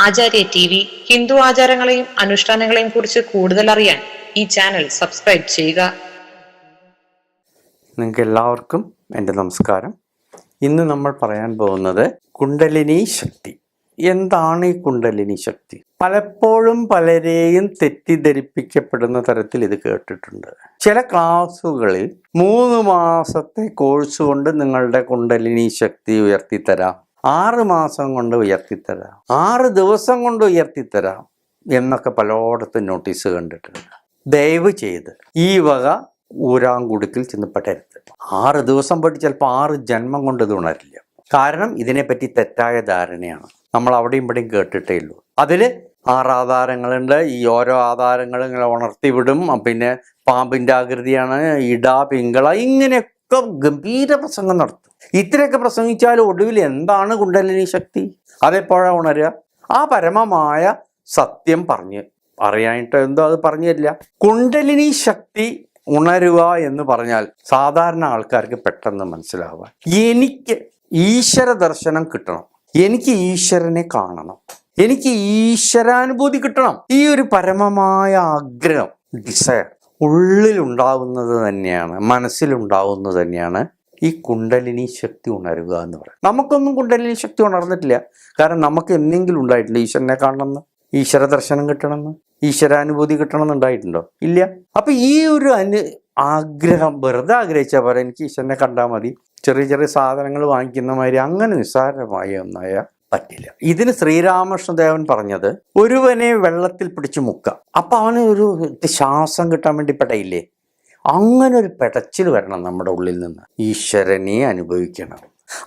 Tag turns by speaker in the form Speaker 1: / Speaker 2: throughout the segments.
Speaker 1: ആചാര്യ T V Hindu ആചാരങ്ങളെയും അനുഷ്ഠാനങ്ങളെയും കുറിച്ച് കൂടുതൽ അറിയാൻ ഈ ചാനൽ സബ്സ്ക്രൈബ് ചെയ്യുക.
Speaker 2: നിങ്ങൾക്ക് എല്ലാവർക്കും എന്റെ നമസ്കാരം. ഇന്ന് നമ്മൾ പറയാൻ പോകുന്നത് കുണ്ടലിനി ശക്തി. എന്താണ് ഈ കുണ്ടലിനി ശക്തി? പലപ്പോഴും പലരെയും തെറ്റിദ്ധരിപ്പിക്കപ്പെടുന്ന തരത്തിൽ ഇത് കേട്ടിട്ടുണ്ട്. ചില ക്ലാസ്സുകളിൽ മൂന്ന് മാസത്തെ കോഴ്സ് കൊണ്ട് നിങ്ങളുടെ കുണ്ടലിനി ശക്തി ഉയർത്തിത്തരാം. ആറ് മാസം കൊണ്ട് ഉയർത്തിത്തരാം. ആറ് ദിവസം കൊണ്ട് ഉയർത്തിത്തരാം എന്നൊക്കെ പലയിടത്തും നോട്ടീസ് കണ്ടിട്ടുണ്ട്. ദയവ് ചെയ്ത് ഈ വക ഊരാങ്കുടുക്കിൽ ചെന്ന് പെടരുത്. ആറ് ദിവസം പോയിട്ട് ചിലപ്പോൾ ആറ് ജന്മം കൊണ്ട് ഇത് ഉണരില്ല. കാരണം ഇതിനെപ്പറ്റി തെറ്റായ ധാരണയാണ്. നമ്മൾ അവിടെയും ഇവിടെയും കേട്ടിട്ടേ ഉള്ളൂ. അതിൽ ആറ് ആധാരങ്ങളുണ്ട് ഈ ഓരോ ആധാരങ്ങളും ഇങ്ങനെ ഉണർത്തിവിടും. പിന്നെ പാമ്പിന്റെ ആകൃതിയാണ്. ഇട പിങ്കള ഇങ്ങനെയൊക്കെ ഗംഭീര പ്രസംഗം നടത്തും. ഇത്രയൊക്കെ പ്രസംഗിച്ചാൽ ഒടുവിൽ എന്താണ് കുണ്ടലിനി ശക്തി? അതെപ്പോഴാണ് ഉണരുക? ആ പരമമായ സത്യം പറഞ്ഞ്. അറിയാനായിട്ട് എന്തോ അത് പറഞ്ഞു തരില്ല. കുണ്ടലിനി ശക്തി ഉണരുക എന്ന് പറഞ്ഞാൽ സാധാരണ ആൾക്കാർക്ക് പെട്ടെന്ന് മനസ്സിലാവുക. എനിക്ക് ഈശ്വര ദർശനം കിട്ടണം. എനിക്ക് ഈശ്വരനെ കാണണം. എനിക്ക് ഈശ്വരാനുഭൂതി കിട്ടണം. ഈ ഒരു പരമമായ ആഗ്രഹം ഡിസയർ ഉള്ളിലുണ്ടാവുന്നത് തന്നെയാണ് മനസ്സിലുണ്ടാവുന്നത് തന്നെയാണ് ഈ കുണ്ടലിനി ശക്തി ഉണരുക എന്ന് പറയും. നമുക്കൊന്നും കുണ്ടലിനി ശക്തി ഉണർന്നിട്ടില്ല. കാരണം നമുക്ക് എന്തെങ്കിലും ഉണ്ടായിട്ടില്ല ഈശ്വരനെ കാണണമെന്ന് ഈശ്വര ദർശനം കിട്ടണമെന്ന് ഈശ്വരാനുഭൂതി കിട്ടണമെന്ന് ഉണ്ടായിട്ടുണ്ടോ? ഇല്ല. അപ്പൊ ഈ ഒരു അനു ആഗ്രഹം വെറുതെ ആഗ്രഹിച്ചാൽ പോലെ എനിക്ക് ഈശ്വരനെ കണ്ടാൽ മതി. ചെറിയ ചെറിയ സാധനങ്ങൾ വാങ്ങിക്കുന്ന മാതിരി അങ്ങനെ നിസ്സാരമായ ഒന്നായ പറ്റില്ല. ഇതിന് ശ്രീരാമകൃഷ്ണദേവൻ പറഞ്ഞത് ഒരുവനെ വെള്ളത്തിൽ പിടിച്ചു മുക്ക അപ്പൊ അവന് ഒരു ശ്വാസം കിട്ടാൻ വേണ്ടി പെടയില്ലേ? അങ്ങനെ ഒരു പെടച്ചിൽ വരണം നമ്മുടെ ഉള്ളിൽ നിന്ന്. ഈശ്വരനെ അനുഭവിക്കണം.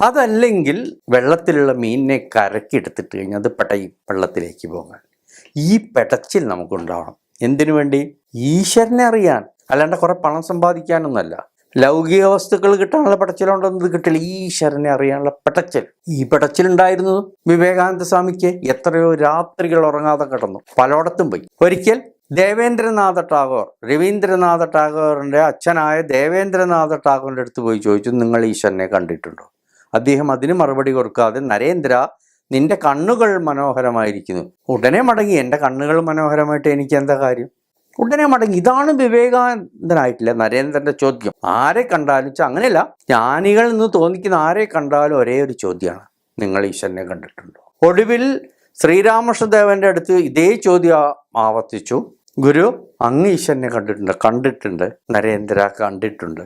Speaker 2: അതല്ലെങ്കിൽ വെള്ളത്തിലുള്ള മീനിനെ കരക്കി എടുത്തിട്ട് കഴിഞ്ഞാൽ അത് പെടയും വെള്ളത്തിലേക്ക് പോകാൻ. ഈ പെടച്ചിൽ നമുക്കുണ്ടാവണം. എന്തിനു വേണ്ടി? ഈശ്വരനെ അറിയാൻ. അല്ലാണ്ട് കുറെ പണം സമ്പാദിക്കാനൊന്നല്ല ലൗകിക വസ്തുക്കൾ കിട്ടാനുള്ള പെടച്ചിലുണ്ടോന്ന് ഇത് കിട്ടില്ല. ഈശ്വരനെ അറിയാനുള്ള പെടച്ചിൽ. ഈ പെടച്ചിലുണ്ടായിരുന്നു വിവേകാനന്ദ സ്വാമിക്ക്. എത്രയോ രാത്രികൾ ഉറങ്ങാതെ കിടന്നു. പലയിടത്തും പോയി. ഒരിക്കൽ ദേവേന്ദ്രനാഥ ടാഗോർ. രവീന്ദ്രനാഥ ടാഗോറിന്റെ അച്ഛനായ ദേവേന്ദ്രനാഥ ടാഗോറിന്റെ അടുത്ത് പോയി ചോദിച്ചു നിങ്ങൾ ഈശ്വരനെ കണ്ടിട്ടുണ്ടോ? അദ്ദേഹം അതിന് മറുപടി കൊടുക്കാതെ നരേന്ദ്ര നിന്റെ കണ്ണുകൾ മനോഹരമായിരിക്കുന്നു. ഉടനെ മടങ്ങി. എന്റെ കണ്ണുകൾ മനോഹരമായിട്ട് എനിക്ക് എന്താ കാര്യം? ഉടനെ മടങ്ങി. ഇതാണ് വിവേകാനന്ദനായിട്ടില്ല നരേന്ദ്രന്റെ ചോദ്യം. ആരെ കണ്ടാലും അങ്ങനെയല്ല. ജ്ഞാനികൾ എന്ന് തോന്നിക്കുന്ന ആരെ കണ്ടാലും ഒരേ ഒരു ചോദ്യമാണ് നിങ്ങൾ ഈശ്വരനെ കണ്ടിട്ടുണ്ടോ? ഒടുവിൽ ശ്രീരാമകൃഷ്ണദേവന്റെ അടുത്ത് ഇതേ ചോദ്യം ആവർത്തിച്ചു. ഗുരു അങ്ങ് ഈശ്വരനെ കണ്ടിട്ടുണ്ട് കണ്ടിട്ടുണ്ട് നരേന്ദ്ര കണ്ടിട്ടുണ്ട്.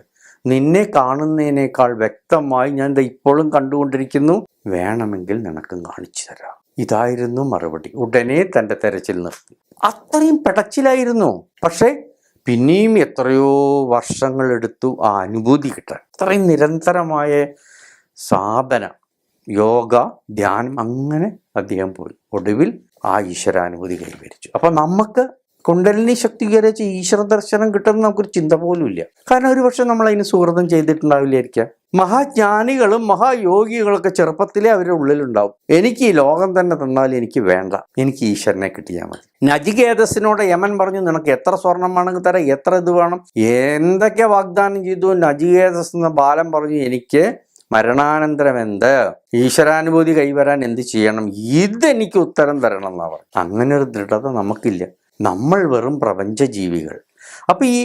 Speaker 2: നിന്നെ കാണുന്നതിനേക്കാൾ വ്യക്തമായി ഞാൻ ഇപ്പോഴും കണ്ടുകൊണ്ടിരിക്കുന്നു. വേണമെങ്കിൽ നിനക്കും കാണിച്ചു തരാം. ഇതായിരുന്നു മറുപടി. ഉടനെ തന്റെ തെരച്ചിൽ നിർത്തി. അത്രയും പെടച്ചിലായിരുന്നു. പക്ഷേ പിന്നെയും എത്രയോ വർഷങ്ങൾ എടുത്തു ആ അനുഭൂതി കിട്ടാൻ. അത്രയും നിരന്തരമായ സാധന. യോഗ ധ്യാനം അങ്ങനെ അദ്ദേഹം പോയി. ഒടുവിൽ ആ ഈശ്വരാനുഭൂതി കൈവരിച്ചു. അപ്പൊ നമുക്ക് കുണ്ടലിനി ശക്തീകരിച്ച് ഈശ്വര ദർശനം കിട്ടുന്ന നമുക്കൊരു ചിന്ത പോലും ഇല്ല. കാരണം ഒരു പക്ഷെ നമ്മൾ അതിന് സുഹൃതം ചെയ്തിട്ടുണ്ടാവില്ലായിരിക്കാം. മഹാജ്ഞാനികളും മഹായോഗികളൊക്കെ ചെറുപ്പത്തിലേ അവരുടെ ഉള്ളിലുണ്ടാവും. എനിക്ക് ഈ ലോകം തന്നെ തന്നാൽ എനിക്ക് വേണ്ട. എനിക്ക് ഈശ്വരനെ കിട്ടിയാൽ മതി. നജികേതസിനോട് യമൻ പറഞ്ഞു നിനക്ക് എത്ര സ്വർണം വേണമെങ്കിൽ തരാം? എത്ര ഇത് വേണം? എന്തൊക്കെ വാഗ്ദാനം ചെയ്തു നജികേതസ് എന്ന ബാലൻ പറഞ്ഞു എനിക്ക് മരണാനന്തരം എന്ത് ഈശ്വരാനുഭൂതി കൈവരാൻ എന്ത് ചെയ്യണം? ഇതെനിക്ക് ഉത്തരം തരണം എന്നാ പറയും അങ്ങനെ ഒരു ദൃഢത നമുക്കില്ല. നമ്മൾ വെറും പ്രപഞ്ച ജീവികൾ അപ്പൊ ഈ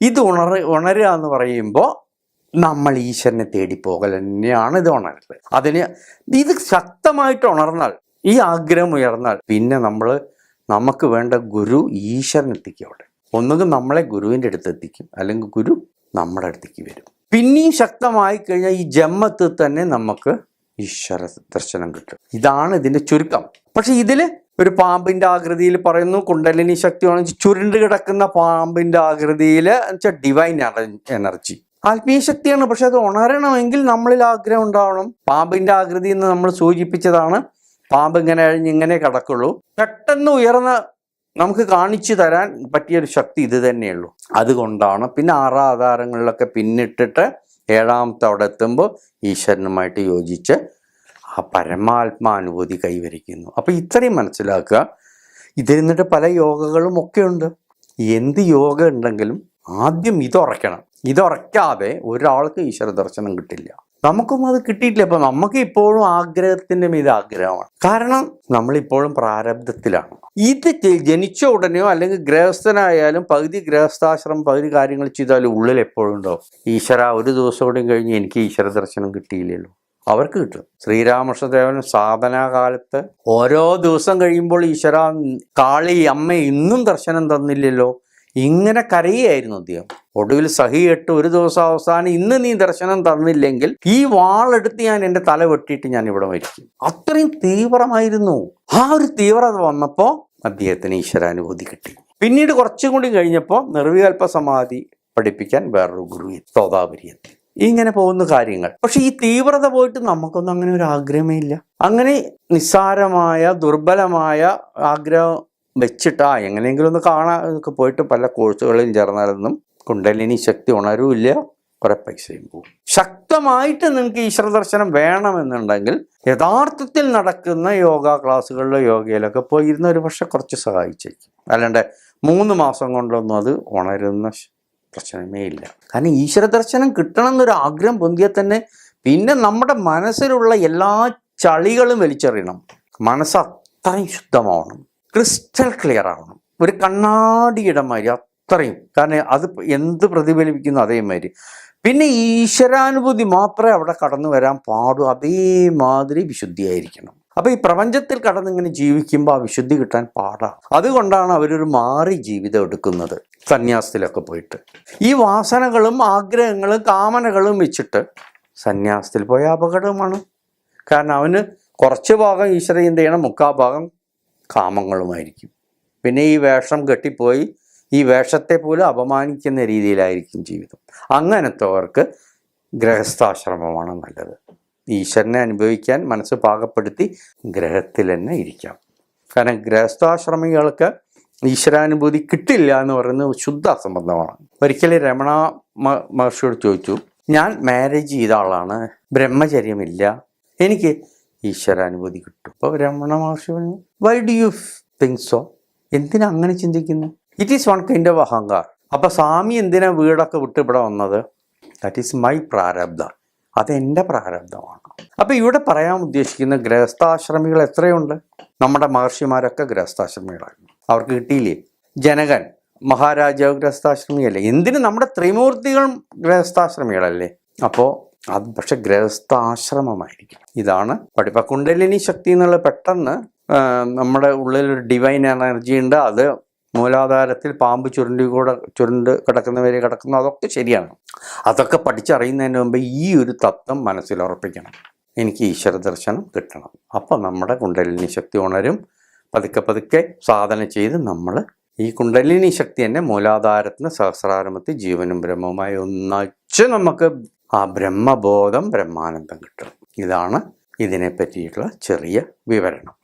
Speaker 2: ഇത് ഉണർ ഉണരുക എന്ന് പറയുമ്പോൾ നമ്മൾ ഈശ്വരനെ തേടി പോകൽ തന്നെയാണ് ഇത് ഉണരൽ അതിന് ഇത് ശക്തമായിട്ട് ഉണർന്നാൽ ഈ ആഗ്രഹം ഉയർന്നാൽ പിന്നെ നമ്മൾ നമുക്ക് വേണ്ട ഗുരു ഈശ്വരനെത്തിക്കും അവിടെ. ഒന്നുകിൽ നമ്മളെ ഗുരുവിന്റെ അടുത്ത് എത്തിക്കും അല്ലെങ്കിൽ ഗുരു നമ്മുടെ അടുത്തേക്ക് വരും. പിന്നെയും ശക്തമായി കഴിഞ്ഞാൽ ഈ ജമ്മത്ത് തന്നെ നമുക്ക് ഈശ്വര ദർശനം കിട്ടും. ഇതാണ് ഇതിന്റെ ചുരുക്കം. പക്ഷെ ഇതിൽ ഒരു പാമ്പിന്റെ ആകൃതിയിൽ പറയുന്നു കുണ്ടലിനി ശക്തിയാണ് ചുരുണ്ട് കിടക്കുന്ന പാമ്പിന്റെ ആകൃതിയിൽ വെച്ചാൽ ഡിവൈൻ എനർജി ആത്മീയ ശക്തിയാണ് പക്ഷെ അത് ഉണരണമെങ്കിൽ നമ്മളിൽ ആഗ്രഹം ഉണ്ടാവണം. പാമ്പിന്റെ ആകൃതി എന്ന് നമ്മൾ സൂചിപ്പിച്ചതാണ് പാമ്പ് ഇങ്ങനെ അഴിഞ്ഞ് ഇങ്ങനെ കിടക്കുള്ളൂ. പെട്ടെന്ന് ഉയർന്ന നമുക്ക് കാണിച്ചു തരാൻ പറ്റിയൊരു ശക്തി ഇത് തന്നെയുള്ളൂ. അതുകൊണ്ടാണ് പിന്നെ ആറാധാരങ്ങളിലൊക്കെ പിന്നിട്ടിട്ട് ഏഴാമത്തെ അവിടെ എത്തുമ്പോൾ ഈശ്വരനുമായിട്ട് യോജിച്ച് ആ പരമാത്മാനുഭൂതി കൈവരിക്കുന്നു. അപ്പോൾ ഇത്രയും മനസ്സിലാക്കുക. ഇതിരുന്നിട്ട് പല യോഗകളും ഒക്കെ ഉണ്ട് എന്ത് യോഗ ഉണ്ടെങ്കിലും ആദ്യം ഇതുറയ്ക്കണം ഇതുറയ്ക്കാതെ ഒരാൾക്ക് ഈശ്വര ദർശനം കിട്ടില്ല. നമുക്കും അത് കിട്ടിയിട്ടില്ല. അപ്പം നമുക്ക് ഇപ്പോഴും ആഗ്രഹത്തിന്റെ മീത് ആഗ്രഹമാണ്. കാരണം നമ്മളിപ്പോഴും പ്രാരബ്ധത്തിലാണ്. ഇത് ജനിച്ച ഉടനെയോ അല്ലെങ്കിൽ ഗ്രഹസ്ഥനായാലും പകുതി ഗൃഹസ്ഥാശ്രമം പകുതി കാര്യങ്ങൾ ചെയ്താലും ഉള്ളിൽ എപ്പോഴും ഉണ്ടാവും. ഈശ്വര ഒരു ദിവസം കൂടെയും കഴിഞ്ഞ് എനിക്ക് ഈശ്വര ദർശനം കിട്ടിയില്ലല്ലോ. അവർക്ക് കിട്ടും. ശ്രീരാമകൃഷ്ണദേവൻ സാധനാകാലത്ത് ഓരോ ദിവസം കഴിയുമ്പോൾ ഈശ്വര കാളി അമ്മ ഇന്നും ദർശനം തന്നില്ലല്ലോ. ഇങ്ങനെ കരയായിരുന്നു അദ്ദേഹം. ഒടുവിൽ സഹിയിട്ട് ഒരു ദിവസം അവസാനം ഇന്ന് നീ ദർശനം തന്നില്ലെങ്കിൽ ഈ വാളെടുത്ത് ഞാൻ എന്റെ തല വെട്ടിയിട്ട് ഞാൻ ഇവിടെ മരിക്കും അത്രയും തീവ്രമായിരുന്നു. ആ ഒരു തീവ്രത വന്നപ്പോൾ അദ്ദേഹത്തിന് ഈശ്വരാനുഭൂതി കിട്ടി. പിന്നീട് കുറച്ചും കൂടി കഴിഞ്ഞപ്പോൾ നിർവികൽപ്പ സമാധി പഠിപ്പിക്കാൻ വേറൊരു ഗുരു തോതാപുരിയെത്തി ഇങ്ങനെ പോകുന്ന കാര്യങ്ങൾ. പക്ഷെ ഈ തീവ്രത പോയിട്ട് നമുക്കൊന്നും അങ്ങനെ ഒരു ആഗ്രഹമേ ഇല്ല. അങ്ങനെ നിസ്സാരമായ ദുർബലമായ ആഗ്രഹം വെച്ചിട്ട് എങ്ങനെയെങ്കിലും ഒന്ന് കാണാൻ പോയിട്ട് പല കോഴ്സുകളിലും ചേർന്നാലൊന്നും കുണ്ടലിനി ശക്തി ഉണരൂല്ല കുറെ പൈസയും പോകും. ശക്തമായിട്ട് നിങ്ങൾക്ക് ഈശ്വര ദർശനം വേണമെന്നുണ്ടെങ്കിൽ യഥാർത്ഥത്തിൽ നടക്കുന്ന യോഗ ക്ലാസ്സുകളിലോ യോഗയിലൊക്കെ പോയി ഇരുന്ന് ഒരു പക്ഷെ കുറച്ച് സഹായിച്ചേക്കും. അല്ലാണ്ട് മൂന്ന് മാസം കൊണ്ടൊന്നും അത് ഉണരുന്ന പ്രശ്നമേ ഇല്ല. കാരണം ഈശ്വര ദർശനം കിട്ടണം എന്നൊരു ആഗ്രഹം പൊന്തിയാൽ തന്നെ പിന്നെ നമ്മുടെ മനസ്സിലുള്ള എല്ലാ ചളികളും വലിച്ചെറിയണം. മനസ്സ് അത്രയും ശുദ്ധമാവണം. ക്രിസ്റ്റൽ ക്ലിയർ ആവണം ഒരു കണ്ണാടിയുടെ മാതിരി അത്രയും. കാരണം അത് എന്ത് പ്രതിഫലിപ്പിക്കുന്നു അതേമാതിരി. പിന്നെ ഈശ്വരാനുഭൂതി മാത്രമേ അവിടെ കടന്നു വരാൻ പാടൂ. അതേമാതിരി വിശുദ്ധിയായിരിക്കണം. അപ്പൊ ഈ പ്രപഞ്ചത്തിൽ കടന്നിങ്ങനെ ജീവിക്കുമ്പോൾ ആ വിശുദ്ധി കിട്ടാൻ പാടാണ് അതുകൊണ്ടാണ് അവരൊരു മാറി ജീവിതം എടുക്കുന്നത് സന്യാസത്തിലൊക്കെ പോയിട്ട്. ഈ വാസനകളും ആഗ്രഹങ്ങളും കാമനകളും വെച്ചിട്ട് സന്യാസത്തിൽ പോയ അപകടമാണ്. കാരണം അവന് കുറച്ച് ഭാഗം ഈശ്വര എന്ത് ചെയ്യണം? ഭാഗം കാമങ്ങളുമായിരിക്കും. പിന്നെ ഈ വേഷം കെട്ടിപ്പോയി ഈ വേഷത്തെ പോലും അപമാനിക്കുന്ന രീതിയിലായിരിക്കും ജീവിതം. അങ്ങനത്തെവർക്ക് ഗ്രഹസ്ഥാശ്രമമാണ് നല്ലത്. ഈശ്വരനെ അനുഭവിക്കാൻ മനസ്സ് പാകപ്പെടുത്തി ഗ്രഹത്തിൽ തന്നെ ഇരിക്കാം. കാരണം ഗ്രഹസ്ഥാശ്രമികൾക്ക് ഈശ്വരാനുഭൂതി കിട്ടില്ല എന്ന് പറയുന്നത് ശുദ്ധ അസംബന്ധമാണ്. ഒരിക്കലും രമണ മഹർഷിയോട് ചോദിച്ചു ഞാൻ മാരേജ് ചെയ്ത ആളാണ്. ബ്രഹ്മചര്യമില്ല. എനിക്ക് ഈശ്വരാനുഭൂതി കിട്ടും. അപ്പോൾ രമണ മഹർഷി പറഞ്ഞു why do you think so എന്തിനാ അങ്ങനെ ചിന്തിക്കുന്നത് it is one kind of ahankar അപ്പോൾ സ്വാമി എന്തിനാ വീടൊക്കെ വിട്ട് ഇവിടെ വന്നത്? That is my prarabdha. അത് എന്റെ പ്രാരബ്ധമാണ്. അപ്പോൾ ഇവിടെ പറയാൻ ഉദ്ദേശിക്കുന്ന ഗൃഹസ്ഥാശ്രമികൾ എത്രയുണ്ട്? നമ്മുടെ മഹർഷിമാരൊക്കെ ഗൃഹസ്ഥാശ്രമികളായിരുന്നു. അവർക്ക് കിട്ടിയില്ലേ? ജനകൻ മഹാരാജാവ് ഗൃഹസ്ഥാശ്രമിയല്ലേ? എന്തിന് നമ്മുടെ ത്രിമൂർത്തികളും ഗൃഹസ്ഥാശ്രമികളല്ലേ? അപ്പോൾ അത് പക്ഷെ ഗൃഹസ്ഥാശ്രമമായിരിക്കും. ഇതാണ് പഠിപ്പ കുണ്ടലിനി ശക്തി എന്നുള്ള പെട്ടെന്ന് നമ്മുടെ ഉള്ളിൽ ഒരു ഡിവൈൻ എനർജി ഉണ്ട്. അത് മൂലാധാരത്തിൽ പാമ്പ് ചുരുണ്ടി കൂടെ ചുരുണ്ട് കിടക്കുന്നവരെ കിടക്കുന്നു. അതൊക്കെ ശരിയാണ്. അതൊക്കെ പഠിച്ചറിയുന്നതിന് മുമ്പ് ഈ ഒരു തത്വം മനസ്സിലുറപ്പിക്കണം എനിക്ക് ഈശ്വര ദർശനം കിട്ടണം. അപ്പം നമ്മുടെ കുണ്ടലിനി ശക്തി ഉണരും. പതുക്കെ പതുക്കെ സാധന ചെയ്ത് നമ്മൾ ഈ കുണ്ടലിനി ശക്തി തന്നെ മൂലാധാരത്തിന് സഹസ്രാരംഭത്തിൽ ജീവനും ബ്രഹ്മവുമായി ഒന്നിച്ച് നമുക്ക് ആ ബ്രഹ്മബോധം ബ്രഹ്മാനന്ദം കിട്ടും. ഇതാണ് ഇതിനെ പറ്റിയിട്ടുള്ള ചെറിയ വിവരണം.